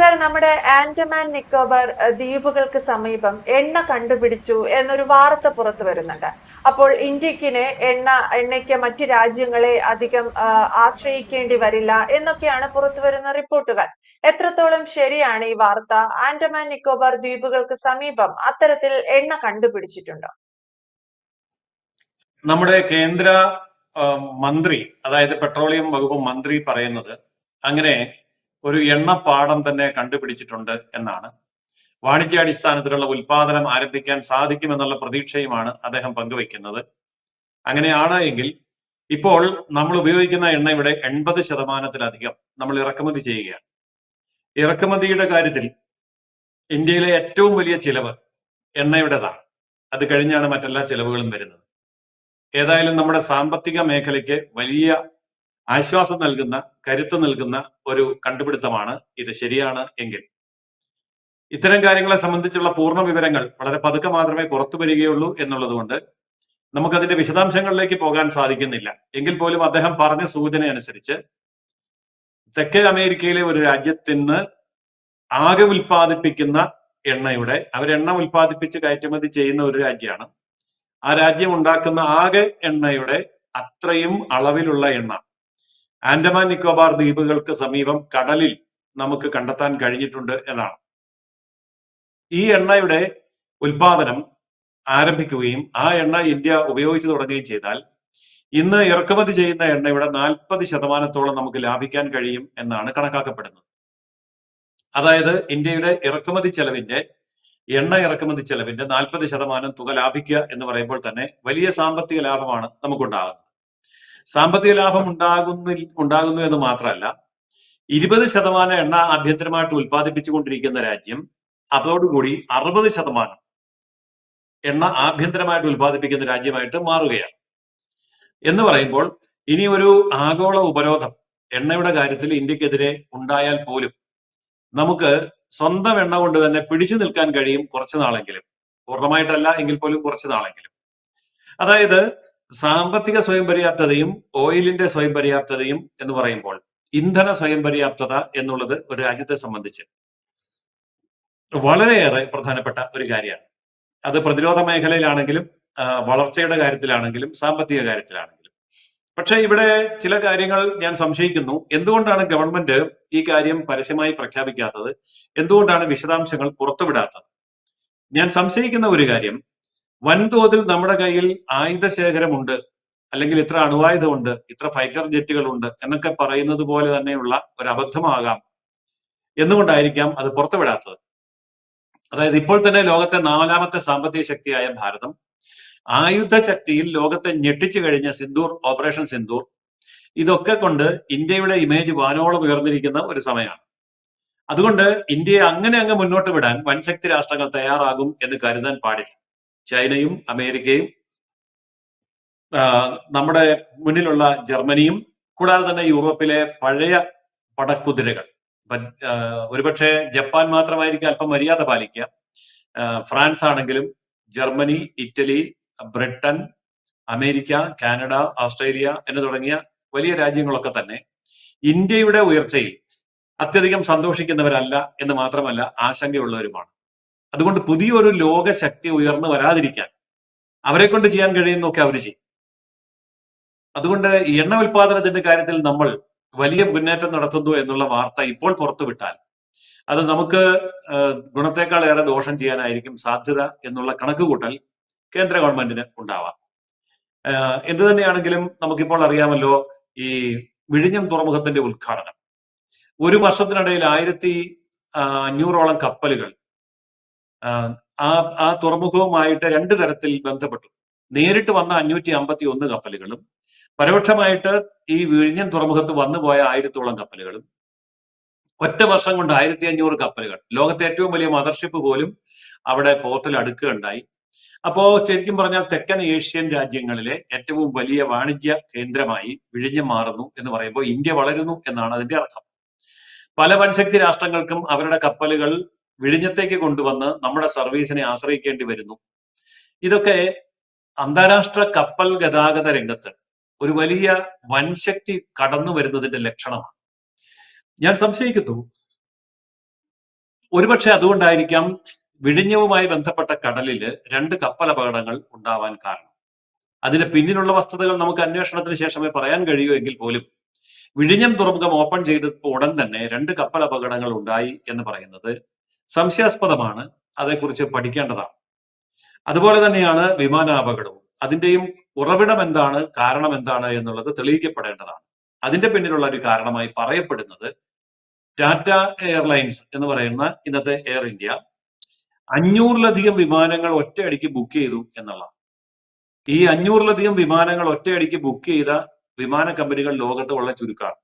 Sir നമ്മുടെ ആൻഡമാൻ നിക്കോബർ ദ്വീപുകൾക്ക് സമീപം എണ്ണ കണ്ടുപിടിച്ചു എന്നൊരു വാർത്ത പുറത്തു വരുന്നുണ്ട്. അപ്പോൾ ഇന്ത്യക്കിന് എണ്ണ എണ്ണയ്ക്ക് മറ്റു രാജ്യങ്ങളെ അധികം ആശ്രയിക്കേണ്ടി വരില്ല എന്നൊക്കെയാണ് പുറത്തു വരുന്ന റിപ്പോർട്ടുകൾ. എത്രത്തോളം ശരിയാണ് ഈ വാർത്ത? ആൻഡമാൻ നിക്കോബർ ദ്വീപുകൾക്ക് സമീപം അത്തരത്തിൽ എണ്ണ കണ്ടുപിടിച്ചിട്ടുണ്ടോ? നമ്മുടെ കേന്ദ്ര മന്ത്രി അതായത് പെട്രോളിയം വകുപ്പ് മന്ത്രി പറയുന്നത് അങ്ങനെ ഒരു എണ്ണപ്പാടം തന്നെ കണ്ടുപിടിച്ചിട്ടുണ്ട് എന്നാണ്. വാണിജ്യാടിസ്ഥാനത്തിലുള്ള ഉൽപാദനം ആരംഭിക്കാൻ സാധിക്കുമെന്നുള്ള പ്രതീക്ഷയുമാണ് അദ്ദേഹം പങ്കുവയ്ക്കുന്നത്. അങ്ങനെയാണ് എങ്കിൽ ഇപ്പോൾ നമ്മൾ ഉപയോഗിക്കുന്ന എണ്ണ ഇവിടെ എൺപത് ശതമാനത്തിലധികം നമ്മൾ ഇറക്കുമതി ചെയ്യുകയാണ്. ഇറക്കുമതിയുടെ കാര്യത്തിൽ ഇന്ത്യയിലെ ഏറ്റവും വലിയ ചിലവ് എണ്ണയുടേതാണ്. അത് കഴിഞ്ഞാണ് മറ്റെല്ലാ ചിലവുകളും വരുന്നത്. ഏതായാലും നമ്മുടെ സാമ്പത്തിക മേഖലയ്ക്ക് വലിയ ആശ്വാസം നൽകുന്ന കരുത്ത് നൽകുന്ന ഒരു കണ്ടുപിടുത്തമാണ് ഇത് ശരിയാണ് എങ്കിൽ. ഇത്തരം കാര്യങ്ങളെ സംബന്ധിച്ചുള്ള പൂർണ വിവരങ്ങൾ വളരെ പതുക്കെ മാത്രമേ പുറത്തു വരികയുള്ളൂ എന്നുള്ളതുകൊണ്ട് നമുക്കതിന്റെ വിശദാംശങ്ങളിലേക്ക് പോകാൻ സാധിക്കുന്നില്ല. എങ്കിൽ പോലും അദ്ദേഹം പറഞ്ഞ സൂചന അനുസരിച്ച് തെക്കേ അമേരിക്കയിലെ ഒരു രാജ്യത്തിന് ആകെ ഉൽപ്പാദിപ്പിക്കുന്ന എണ്ണയുടെ അവരെണ്ണ ഉൽപ്പാദിപ്പിച്ച് കയറ്റുമതി ചെയ്യുന്ന ഒരു രാജ്യമാണ്. ആ രാജ്യം ഉണ്ടാക്കുന്ന ആകെ എണ്ണയുടെ അത്രയും അളവിലുള്ള എണ്ണ. ആൻഡമാൻ നിക്കോബാർ ദ്വീപുകൾക്ക് സമീപം കടലിൽ നമുക്ക് കണ്ടെത്താൻ കഴിഞ്ഞിട്ടുണ്ട് എന്നാണ്. ഈ എണ്ണയുടെ ഉൽപാദനം ആരംഭിക്കുകയും ആ എണ്ണ ഇന്ത്യ ഉപയോഗിച്ചു തുടങ്ങുകയും ചെയ്താൽ ഇന്ന് ഇറക്കുമതി ചെയ്യുന്ന എണ്ണയുടെ നാൽപ്പത് ശതമാനത്തോളം നമുക്ക് ലാഭിക്കാൻ കഴിയും എന്നാണ് കണക്കാക്കപ്പെടുന്നത്. അതായത് ഇന്ത്യയുടെ ഇറക്കുമതി ചെലവിന്റെ എണ്ണ ഇറക്കുമതി ചെലവിന്റെ നാൽപ്പത് ശതമാനം തുക ലാഭിക്കുക എന്ന് പറയുമ്പോൾ തന്നെ വലിയ സാമ്പത്തിക ലാഭമാണ് നമുക്കുണ്ടാകുന്നത്. സാമ്പത്തിക ലാഭം ഉണ്ടാകുന്ന ഉണ്ടാകുന്നു എന്ന് മാത്രമല്ല ഇരുപത് ശതമാനം എണ്ണ ആഭ്യന്തരമായിട്ട് ഉൽപ്പാദിപ്പിച്ചുകൊണ്ടിരിക്കുന്ന രാജ്യം അതോടുകൂടി അറുപത് ശതമാനം എണ്ണ ആഭ്യന്തരമായിട്ട് ഉൽപ്പാദിപ്പിക്കുന്ന രാജ്യമായിട്ട് മാറുകയാണ്. എന്ന് പറയുമ്പോൾ ഇനി ഒരു ആഗോള ഉപരോധം എണ്ണയുടെ കാര്യത്തിൽ ഇന്ത്യക്കെതിരെ ഉണ്ടായാൽ പോലും നമുക്ക് സ്വന്തം എണ്ണ കൊണ്ട് തന്നെ പിടിച്ചു നിൽക്കാൻ കഴിയും കുറച്ചു നാളെങ്കിലും. പൂർണമായിട്ടല്ല എങ്കിൽ പോലും കുറച്ചു നാളെങ്കിലും. അതായത് സാമ്പത്തിക സ്വയം പര്യാപ്തതയും ഓയിലിന്റെ സ്വയം പര്യാപ്തതയും എന്ന് പറയുമ്പോൾ ഇന്ധന സ്വയം പര്യാപ്തത എന്നുള്ളത് ഒരു രാജ്യത്തെ സംബന്ധിച്ച് വളരെയേറെ പ്രധാനപ്പെട്ട ഒരു കാര്യമാണ്. അത് പ്രതിരോധ മേഖലയിലാണെങ്കിലും വളർച്ചയുടെ കാര്യത്തിലാണെങ്കിലും സാമ്പത്തിക കാര്യത്തിലാണെങ്കിലും. പക്ഷെ ഇവിടെ ചില കാര്യങ്ങൾ ഞാൻ സംശയിക്കുന്നു. എന്തുകൊണ്ടാണ് ഗവൺമെന്റ് ഈ കാര്യം പരസ്യമായി പ്രഖ്യാപിക്കാത്തത്? എന്തുകൊണ്ടാണ് വിശദാംശങ്ങൾ പുറത്തുവിടാത്തത്? ഞാൻ സംശയിക്കുന്ന ഒരു കാര്യം വൻതോതിൽ നമ്മുടെ കയ്യിൽ ആയുധ ശേഖരമുണ്ട് അല്ലെങ്കിൽ ഇത്ര അണുവായുധമുണ്ട് ഇത്ര ഫൈറ്റർ ജെറ്റുകളുണ്ട് എന്നൊക്കെ പറയുന്നത് പോലെ തന്നെയുള്ള ഒരു അബദ്ധമാകാം എന്നുകൊണ്ടായിരിക്കാം അത് പുറത്തുവിടാത്തത്. അതായത് ഇപ്പോൾ തന്നെ ലോകത്തെ നാലാമത്തെ സാമ്പത്തിക ശക്തിയായ ഭാരതം ആയുധ ശക്തിയിൽ ലോകത്തെ ഞെട്ടിച്ചു കഴിഞ്ഞ സിന്ദൂർ ഓപ്പറേഷൻ സിന്ദൂർ ഇതൊക്കെ കൊണ്ട് ഇന്ത്യയുടെ ഇമേജ് വാനോളം ഉയർന്നിരിക്കുന്ന ഒരു സമയമാണ്. അതുകൊണ്ട് ഇന്ത്യയെ അങ്ങനെ അങ്ങ് മുന്നോട്ട് വിടാൻ വൻശക്തി രാഷ്ട്രങ്ങൾ തയ്യാറാകും എന്ന് കരുതാൻ പാടില്ല. ചൈനയും അമേരിക്കയും നമ്മുടെ മുന്നിലുള്ള ജർമ്മനിയും കൂടാതെ തന്നെ യൂറോപ്പിലെ പഴയ പടക്കുതിരകൾ. ഒരുപക്ഷെ ജപ്പാൻ മാത്രമായിരിക്കും അല്പം മര്യാദ പാലിക്കുക. ഫ്രാൻസ് ആണെങ്കിലും Germany Italy Britain America Canada Australia എന്ന് തുടങ്ങിയ വലിയ രാജ്യങ്ങളൊക്കെ തന്നെ ഇന്ത്യയുടെ ഉയർച്ചയിൽ അത്യധികം സന്തോഷിക്കുന്നവരല്ല എന്ന് മാത്രമല്ല ആശങ്കയുള്ളവരുമാണ്. അതുകൊണ്ട് പുതിയൊരു ലോകശക്തി ഉയർന്നു വരാതിരിക്കാൻ അവരെ കൊണ്ട് ചെയ്യാൻ കഴിയുന്നൊക്കെ അവർ ചെയ്യും. അതുകൊണ്ട് എണ്ണ ഉൽപാദനത്തിന്റെ കാര്യത്തിൽ നമ്മൾ വലിയ മുന്നേറ്റം നടത്തുന്നു എന്നുള്ള വാർത്ത ഇപ്പോൾ പുറത്തുവിട്ടാൽ അത് നമുക്ക് ഗുണത്തെക്കാൾ ഏറെ ദോഷം ചെയ്യാനായിരിക്കും സാധ്യത എന്നുള്ള കണക്കുകൂട്ടൽ കേന്ദ്ര ഗവൺമെന്റിന് ഉണ്ടാവാം. എന്തു തന്നെയാണെങ്കിലും നമുക്കിപ്പോൾ അറിയാമല്ലോ ഈ വിഴിഞ്ഞം തുറമുഖത്തിന്റെ ഉദ്ഘാടനം. ഒരു വർഷത്തിനിടയിൽ ആയിരത്തി അഞ്ഞൂറോളം കപ്പലുകൾ ആ, ആ തുറമുഖവുമായിട്ട് രണ്ട് തരത്തിൽ ബന്ധപ്പെട്ടു. നേരിട്ട് വന്ന അഞ്ഞൂറ്റി അമ്പത്തി ഒന്ന് കപ്പലുകളും പരോക്ഷമായിട്ട് ഈ വിഴിഞ്ഞൻ തുറമുഖത്ത് വന്നുപോയ ആയിരത്തോളം കപ്പലുകളും ഒറ്റ വർഷം കൊണ്ട് ആയിരത്തി അഞ്ഞൂറ് കപ്പലുകൾ. ലോകത്തെ ഏറ്റവും വലിയ മദർഷിപ്പ് പോലും അവിടെ പോർട്ടിൽ അടുക്കുകയുണ്ടായി. അപ്പോ ശരിക്കും പറഞ്ഞാൽ തെക്കൻ ഏഷ്യൻ രാജ്യങ്ങളിലെ ഏറ്റവും വലിയ വാണിജ്യ കേന്ദ്രമായി വിഴിഞ്ഞം മാറുന്നു എന്ന് പറയുമ്പോൾ ഇന്ത്യ വളരുന്നു എന്നാണ് അതിന്റെ അർത്ഥം. പല വൻശക്തി രാഷ്ട്രങ്ങൾക്കും അവരുടെ കപ്പലുകൾ വിഴിഞ്ഞത്തേക്ക് കൊണ്ടുവന്ന് നമ്മുടെ സർവീസിനെ ആശ്രയിക്കേണ്ടി വരുന്നു. ഇതൊക്കെ അന്താരാഷ്ട്ര കപ്പൽ ഗതാഗത രംഗത്ത് ഒരു വലിയ വൻശക്തി കടന്നു വരുന്നതിന്റെ ലക്ഷണമാണ്. ഞാൻ സംശയിക്കുന്നു. ഒരുപക്ഷെ അതുകൊണ്ടായിരിക്കാം വിഴിഞ്ഞവുമായി ബന്ധപ്പെട്ട കടലിൽ രണ്ട് കപ്പൽ അപകടങ്ങൾ ഉണ്ടാവാൻ കാരണം. അതിന് പിന്നിലുള്ള വസ്തുതകൾ നമുക്ക് അന്വേഷണത്തിന് ശേഷമേ പറയാൻ കഴിയൂ എങ്കിൽ പോലും വിഴിഞ്ഞം തുറമുഖം ഓപ്പൺ ചെയ്തപ്പോൾ ഉടൻ തന്നെ രണ്ട് കപ്പൽ അപകടങ്ങൾ ഉണ്ടായി എന്ന് പറയുന്നത് സംശയാസ്പദമാണ്. അതേക്കുറിച്ച് പഠിക്കേണ്ടതാണ്. അതുപോലെ തന്നെയാണ് വിമാനാപകടവും. അതിന്റെയും ഉറവിടം എന്താണ് കാരണം എന്താണ് എന്നുള്ളത് തെളിയിക്കപ്പെടേണ്ടതാണ്. അതിന്റെ പിന്നിലുള്ള ഒരു കാരണമായി പറയപ്പെടുന്നത് ടാറ്റ എയർലൈൻസ് എന്ന് പറയുന്ന ഇന്നത്തെ എയർ ഇന്ത്യ അഞ്ഞൂറിലധികം വിമാനങ്ങൾ ഒറ്റയടിക്ക് ബുക്ക് ചെയ്തു എന്നുള്ള ഈ അഞ്ഞൂറിലധികം വിമാനങ്ങൾ ഒറ്റയടിക്ക് ബുക്ക് ചെയ്ത വിമാന കമ്പനികൾ ലോകത്ത് വളരെ ചുരുക്കമാണ്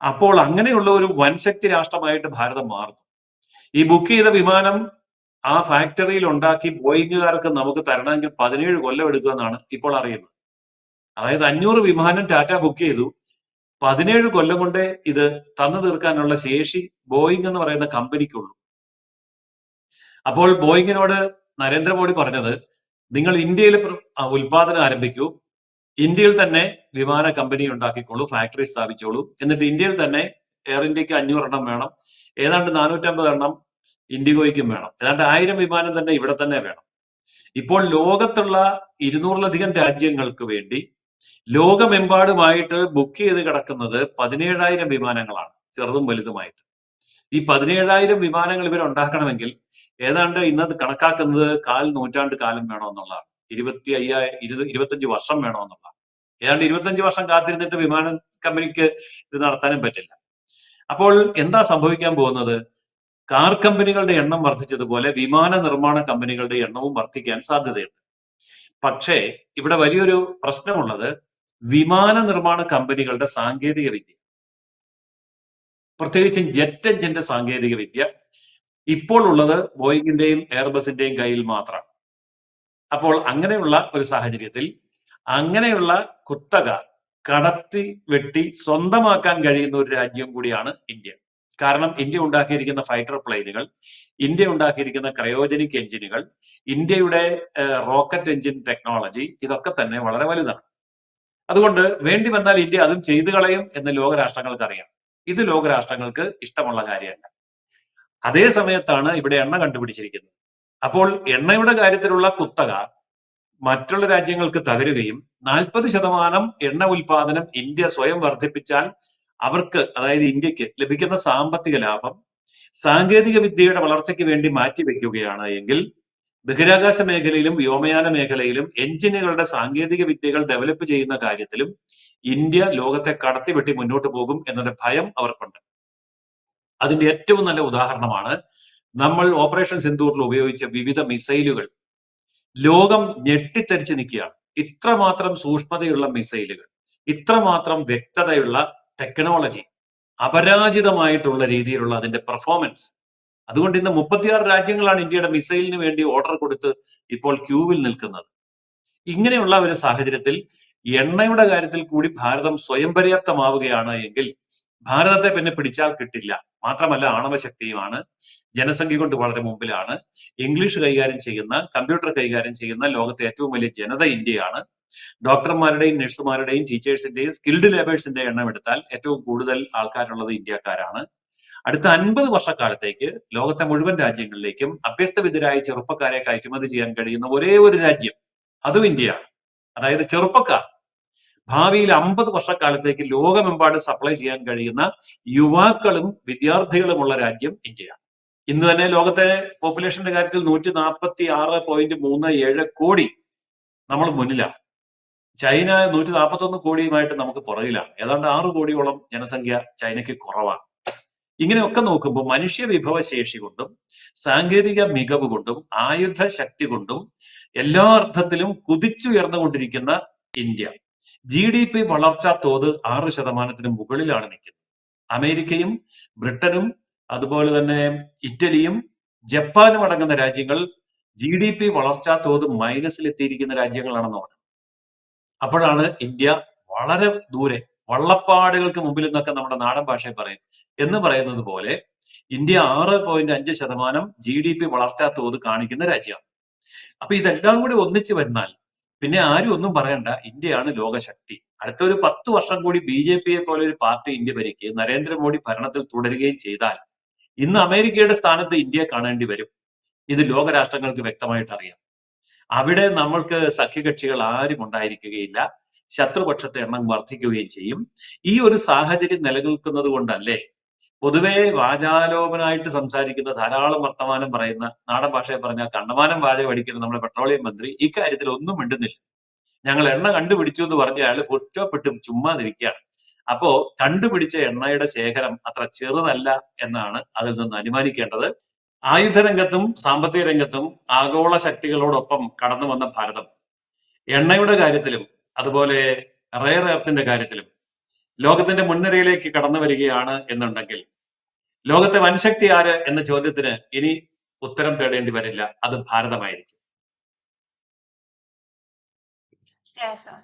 അപ്പോൾ അങ്ങനെയുള്ള ഒരു വൻശക്തി രാഷ്ട്രമായിട്ട് ഭാരതം മാറുന്നു. ഈ ബുക്ക് ചെയ്ത വിമാനം ആ ഫാക്ടറിയിൽ ഉണ്ടാക്കി ബോയിങ്ങുകാർക്ക് നമുക്ക് തരണമെങ്കിൽ പതിനേഴ് കൊല്ലം എടുക്കുമെന്നാണ് ഇപ്പോൾ അറിയുന്നത്. അതായത് അഞ്ഞൂറ് വിമാനം ടാറ്റ ബുക്ക് ചെയ്തു. പതിനേഴ് കൊല്ലം കൊണ്ട് ഇത് തന്നു തീർക്കാനുള്ള ശേഷി ബോയിങ് എന്ന് പറയുന്ന കമ്പനിക്കുള്ളൂ. അപ്പോൾ ബോയിങ്ങിനോട് നരേന്ദ്രമോദി പറഞ്ഞത് നിങ്ങൾ ഇന്ത്യയിൽ ഉൽപാദനം ആരംഭിക്കൂ. ഇന്ത്യയിൽ തന്നെ വിമാന കമ്പനി ഉണ്ടാക്കിക്കോളൂ ഫാക്ടറി സ്ഥാപിച്ചോളൂ. എന്നിട്ട് ഇന്ത്യയിൽ തന്നെ എയർ ഇന്ത്യയ്ക്ക് അഞ്ഞൂറ് എണ്ണം വേണം. ഏതാണ്ട് നാനൂറ്റമ്പത് എണ്ണം ഇൻഡിഗോയ്ക്കും വേണം. ഏതാണ്ട് ആയിരം വിമാനം തന്നെ ഇവിടെ തന്നെ വേണം. ഇപ്പോൾ ലോകത്തുള്ള ഇരുന്നൂറിലധികം രാജ്യങ്ങൾക്ക് വേണ്ടി ലോകമെമ്പാടുമായിട്ട് ബുക്ക് ചെയ്ത് കിടക്കുന്നത് പതിനേഴായിരം വിമാനങ്ങളാണ് ചെറുതും വലുതുമായിട്ട്. ഈ പതിനേഴായിരം വിമാനങ്ങൾ ഇവർ ഉണ്ടാക്കണമെങ്കിൽ ഏതാണ്ട് ഇന്നത് കണക്കാക്കുന്നത് കാൽ നൂറ്റാണ്ട് കാലം വേണമെന്നുള്ളതാണ്. ഇരുപത്തി അയ്യായിരം ഇരുപത് ഇരുപത്തഞ്ച് വർഷം വേണമെന്നുള്ളതാണ്. ഏതാണ്ട് ഇരുപത്തഞ്ച് വർഷം കാത്തിരുന്നിട്ട് വിമാന കമ്പനിക്ക് ഇത് നടത്താനും പറ്റില്ല. അപ്പോൾ എന്താ സംഭവിക്കാൻ പോകുന്നത്? കാർ കമ്പനികളുടെ എണ്ണം വർദ്ധിച്ചതുപോലെ വിമാന നിർമ്മാണ കമ്പനികളുടെ എണ്ണവും വർദ്ധിക്കാൻ സാധ്യതയുണ്ട്. പക്ഷേ ഇവിടെ വലിയൊരു പ്രശ്നമുള്ളത് വിമാന നിർമ്മാണ കമ്പനികളുടെ സാങ്കേതിക വിദ്യ പ്രത്യേകിച്ചും ജെറ്റ് എഞ്ചിന്റെ സാങ്കേതിക വിദ്യ ഇപ്പോൾ ഉള്ളത് ബോയിങ്ങിന്റെയും എയർബസിന്റെയും കയ്യിൽ മാത്രമാണ്. അപ്പോൾ അങ്ങനെയുള്ള ഒരു സാഹചര്യത്തിൽ അങ്ങനെയുള്ള കുത്തക കടത്തി വെട്ടി സ്വന്തമാക്കാൻ കഴിയുന്ന ഒരു രാജ്യം കൂടിയാണ് ഇന്ത്യ. കാരണം ഇന്ത്യ ഉണ്ടാക്കിയിരിക്കുന്ന ഫൈറ്റർ പ്ലെയിനുകൾ ഇന്ത്യ ഉണ്ടാക്കിയിരിക്കുന്ന ക്രയോജനിക് എഞ്ചിനുകൾ ഇന്ത്യയുടെ റോക്കറ്റ് എഞ്ചിൻ ടെക്നോളജി ഇതൊക്കെ തന്നെ വളരെ വലുതാണ്. അതുകൊണ്ട് വേണ്ടി വന്നാൽ ഇന്ത്യ അതും ചെയ്തു കളയും എന്ന് ലോകരാഷ്ട്രങ്ങൾക്ക് അറിയാം ഇത് ലോകരാഷ്ട്രങ്ങൾക്ക് ഇഷ്ടമുള്ള കാര്യമല്ല. അതേ സമയത്താണ് ഇവിടെ എണ്ണ കണ്ടുപിടിച്ചിരിക്കുന്നത്. അപ്പോൾ എണ്ണയുടെ കാര്യത്തിലുള്ള കുത്തക മറ്റുള്ള രാജ്യങ്ങൾക്ക് തകരുകയും നാൽപ്പത് ശതമാനം എണ്ണ ഉൽപാദനം ഇന്ത്യ സ്വയം വർദ്ധിപ്പിച്ചാൽ അവർക്ക് അതായത് ഇന്ത്യയ്ക്ക് ലഭിക്കുന്ന സാമ്പത്തിക ലാഭം സാങ്കേതിക വിദ്യയുടെ വളർച്ചയ്ക്ക് വേണ്ടി മാറ്റിവെക്കുകയാണ് എങ്കിൽ ബഹിരാകാശ മേഖലയിലും വ്യോമയാന മേഖലയിലും എഞ്ചിനുകളുടെ സാങ്കേതിക വിദ്യകൾ ഡെവലപ്പ് ചെയ്യുന്ന കാര്യത്തിലും ഇന്ത്യ ലോകത്തെ കടത്തിവെട്ടി മുന്നോട്ട് പോകും എന്നൊരു ഭയം അവർക്കുണ്ട്. അതിന്റെ ഏറ്റവും നല്ല ഉദാഹരണമാണ് നമ്മൾ ഓപ്പറേഷൻ സിന്ദൂറിൽ ഉപയോഗിച്ച വിവിധ മിസൈലുകൾ. ലോകം ഞെട്ടിത്തെറിച്ച് നിൽക്കുകയാണ് ഇത്രമാത്രം സൂക്ഷ്മതയുള്ള മിസൈലുകൾ ഇത്രമാത്രം വ്യക്തതയുള്ള ടെക്നോളജി അപരാജിതമായിട്ടുള്ള രീതിയിലുള്ള അതിന്റെ പെർഫോമൻസ് അതുകൊണ്ട് ഇന്ന് മുപ്പത്തിയാറ് രാജ്യങ്ങളാണ് ഇന്ത്യയുടെ മിസൈലിന് വേണ്ടി ഓർഡർ കൊടുത്ത് ഇപ്പോൾ ക്യൂവിൽ നിൽക്കുന്നത്. ഇങ്ങനെയുള്ള ഒരു സാഹചര്യത്തിൽ എണ്ണയുടെ കാര്യത്തിൽ കൂടി ഭാരതം സ്വയം പര്യാപ്തമാവുകയാണ് എങ്കിൽ ഭാരതത്തെ പിന്നെ പിടിച്ചാൽ കിട്ടില്ല. മാത്രമല്ല ആണവശക്തിയുമാണ്. ജനസംഖ്യ കൊണ്ട് വളരെ മുമ്പിലാണ്. ഇംഗ്ലീഷ് കൈകാര്യം ചെയ്യുന്ന കമ്പ്യൂട്ടർ കൈകാര്യം ചെയ്യുന്ന ലോകത്തെ ഏറ്റവും വലിയ ജനത ഇന്ത്യയാണ്. ഡോക്ടർമാരുടെയും നഴ്സുമാരുടെയും ടീച്ചേഴ്സിന്റെയും സ്കിൽഡ് ലേബേഴ്സിന്റെ എണ്ണം എടുത്താൽ ഏറ്റവും കൂടുതൽ ആൾക്കാരുള്ളത് ഇന്ത്യക്കാരാണ്. അടുത്ത അൻപത് വർഷക്കാലത്തേക്ക് ലോകത്തെ മുഴുവൻ രാജ്യങ്ങളിലേക്കും അഭ്യസ്തവിദ്യരായ ചെറുപ്പക്കാരെ കയറ്റുമതി ചെയ്യാൻ കഴിയുന്ന ഒരേ ഒരു രാജ്യം അതും ഇന്ത്യയാണ്. അതായത് ചെറുപ്പക്കാർ. ഭാവിയിൽ അമ്പത് വർഷക്കാലത്തേക്ക് ലോകമെമ്പാടും സപ്ലൈ ചെയ്യാൻ കഴിയുന്ന യുവാക്കളും വിദ്യാർത്ഥികളുമുള്ള രാജ്യം ഇന്ത്യയാണ്. ഇന്ന് തന്നെ ലോകത്തെ പോപ്പുലേഷന്റെ കാര്യത്തിൽ നൂറ്റി നാൽപ്പത്തി ആറ് പോയിന്റ് മൂന്ന് ഏഴ് കോടി നമ്മൾ മുന്നിലാണ്. ചൈന നൂറ്റി നാൽപ്പത്തി ഒന്ന് കോടിയുമായിട്ട് നമുക്ക് പുറകിലാണ്. ഏതാണ്ട് ആറ് കോടിയോളം ജനസംഖ്യ ചൈനയ്ക്ക് കുറവാണ്. ഇങ്ങനെയൊക്കെ നോക്കുമ്പോൾ മനുഷ്യ വിഭവശേഷി കൊണ്ടും സാങ്കേതിക മികവ് കൊണ്ടും ആയുധ ശക്തി കൊണ്ടും എല്ലാ അർത്ഥത്തിലും കുതിച്ചുയർന്നുകൊണ്ടിരിക്കുന്ന ഇന്ത്യ. ജി ഡി പി വളർച്ചാ തോത് ആറ് ശതമാനത്തിന് മുകളിലാണ് നിൽക്കുന്നത്. അമേരിക്കയും ബ്രിട്ടനും അതുപോലെ തന്നെ ഇറ്റലിയും ജപ്പാനും അടങ്ങുന്ന രാജ്യങ്ങൾ ജി ഡി പി വളർച്ചാ തോത് മൈനസിലെത്തിയിരിക്കുന്ന രാജ്യങ്ങളാണെന്ന് പറഞ്ഞു. അപ്പോഴാണ് ഇന്ത്യ വളരെ ദൂരെ വള്ളപ്പാടുകൾക്ക് മുമ്പിൽ നിന്നൊക്കെ നമ്മുടെ നാടൻ ഭാഷയിൽ പറയും. എന്ന് പറയുന്നത് പോലെ ഇന്ത്യ ആറ് പോയിന്റ് അഞ്ച് ശതമാനം ജി ഡി പി വളർച്ചാ തോത് കാണിക്കുന്ന രാജ്യമാണ്. അപ്പൊ ഇതെല്ലാം കൂടി ഒന്നിച്ചു വരുന്നാൽ പിന്നെ ആരും ഒന്നും പറയണ്ട ഇന്ത്യയാണ് ലോകശക്തി. അടുത്ത ഒരു പത്ത് വർഷം കൂടി ബി ജെ പിയെ പോലെ ഒരു പാർട്ടി ഇന്ത്യ ഭരിക്കുകയും നരേന്ദ്രമോദി ഭരണത്തിൽ തുടരുകയും ചെയ്താൽ ഇന്ന് അമേരിക്കയുടെ സ്ഥാനത്ത് ഇന്ത്യയെ കാണേണ്ടി വരും. ഇത് ലോകരാഷ്ട്രങ്ങൾക്ക് വ്യക്തമായിട്ട് അറിയാം. അവിടെ നമ്മൾക്ക് സഖ്യകക്ഷികൾ ആരും ഉണ്ടായിരിക്കുകയില്ല. ശത്രുപക്ഷത്തെ എണ്ണം വർദ്ധിക്കുകയും ചെയ്യും. ഈ ഒരു സാഹചര്യം നിലനിൽക്കുന്നത് കൊണ്ടല്ലേ പൊതുവെ വാചാലോപനായിട്ട് സംസാരിക്കുന്ന ധാരാളം വർത്തമാനം പറയുന്ന നാടൻ ഭാഷയെ പറഞ്ഞാൽ കണ്ടമാനം വാചകം അടിക്കുന്ന നമ്മുടെ പെട്രോളിയം മന്ത്രി ഇക്കാര്യത്തിൽ ഒന്നും മിണ്ടുന്നില്ല. ഞങ്ങൾ എണ്ണ കണ്ടുപിടിച്ചു എന്ന് പറഞ്ഞ അയാൾ പുഷ്ടപ്പെട്ട് ചുമ്മാ നിൽക്കുകയാണ് അപ്പോ കണ്ടുപിടിച്ച എണ്ണയുടെ ശേഖരം അത്ര ചെറുതല്ല എന്നാണ് അതിൽ നിന്ന് അനുമാനിക്കേണ്ടത്. ആയുധരംഗത്തും സാമ്പത്തിക രംഗത്തും ആഗോള ശക്തികളോടൊപ്പം കടന്നു വന്ന ഭാരതം. എണ്ണയുടെ കാര്യത്തിലും അതുപോലെ റെയർ എർത്തിന്റെ കാര്യത്തിലും ലോകത്തിന്റെ മുൻനിരയിലേക്ക് കടന്നു വരികയാണ് എന്നുണ്ടെങ്കിൽ ലോകത്തെ വൻശക്തി ആര് എന്ന ചോദ്യത്തിന് ഇനി ഉത്തരം തേടേണ്ടി വരില്ല. അത് ഭാരതമായിരിക്കും.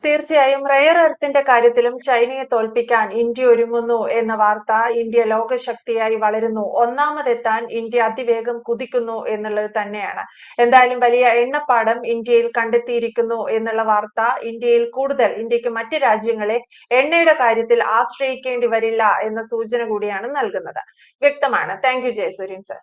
തീർച്ചയായും റെയർ എർത്തിന്റെ കാര്യത്തിലും ചൈനയെ തോൽപ്പിക്കാൻ ഇന്ത്യ ഒരുങ്ങുന്നു എന്ന വാർത്ത ഇന്ത്യ ലോകശക്തിയായി വളരുന്നു. ഒന്നാമതെത്താൻ ഇന്ത്യ അതിവേഗം കുതിക്കുന്നു എന്നുള്ളത് തന്നെയാണ്. എന്തായാലും വലിയ എണ്ണപ്പാടം ഇന്ത്യയിൽ കണ്ടെത്തിയിരിക്കുന്നു എന്നുള്ള വാർത്ത ഇന്ത്യയിൽ കൂടുതൽ ഇന്ത്യയ്ക്ക് മറ്റ് രാജ്യങ്ങളെ എണ്ണയുടെ കാര്യത്തിൽ ആശ്രയിക്കേണ്ടി വരില്ല എന്ന സൂചന കൂടിയാണ് നൽകുന്നത്. വ്യക്തമാണ്. Thank you Jayasuryan sir